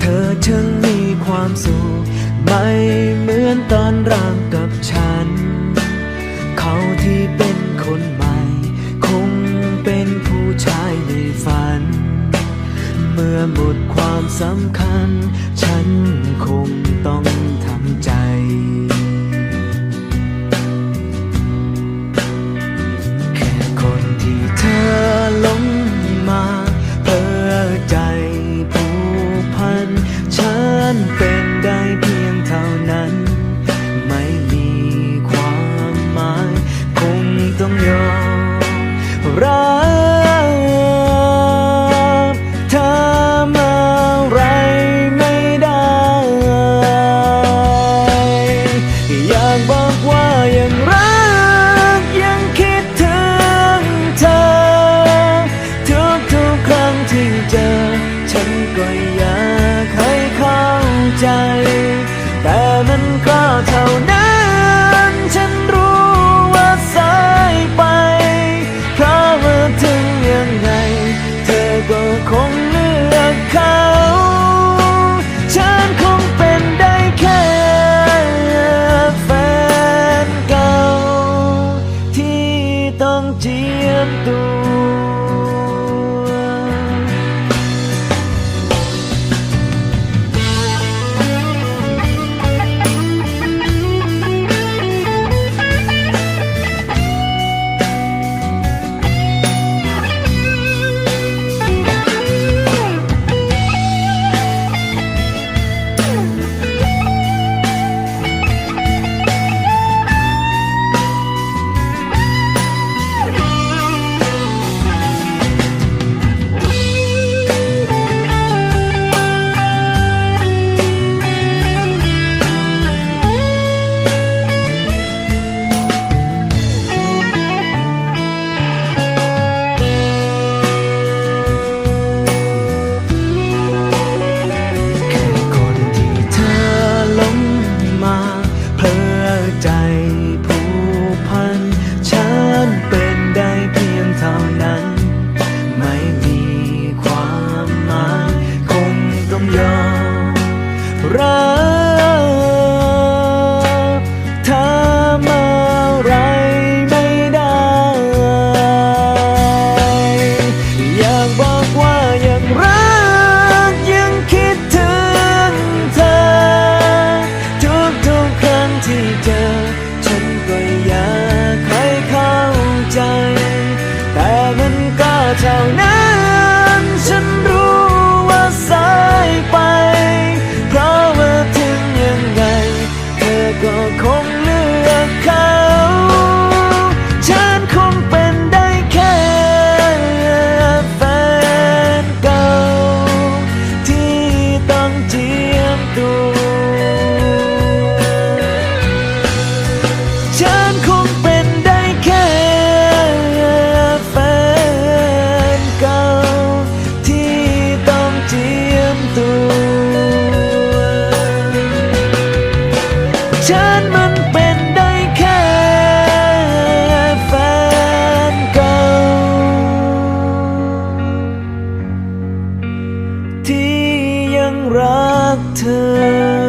เธอช่างมีความสุข ไม่เหมือนตอนรักกับฉัน เขาที่เป็นคนใหม่ คงเป็นผู้ชายในฝัน เมื่อหมดความสำคัญ ฉันคงต้องทำใจแค่คนที่เธอหลงมาเพื่อใจ ก็เท่านั้น ฉันรู้ว่าสายไป เพราะว่าถึงยังไง เธอก็คงเลือกเขา ฉันคงเป็นได้แค่แฟนเก่า ที่ต้องเจียมตัว ที่ยังรักเธอ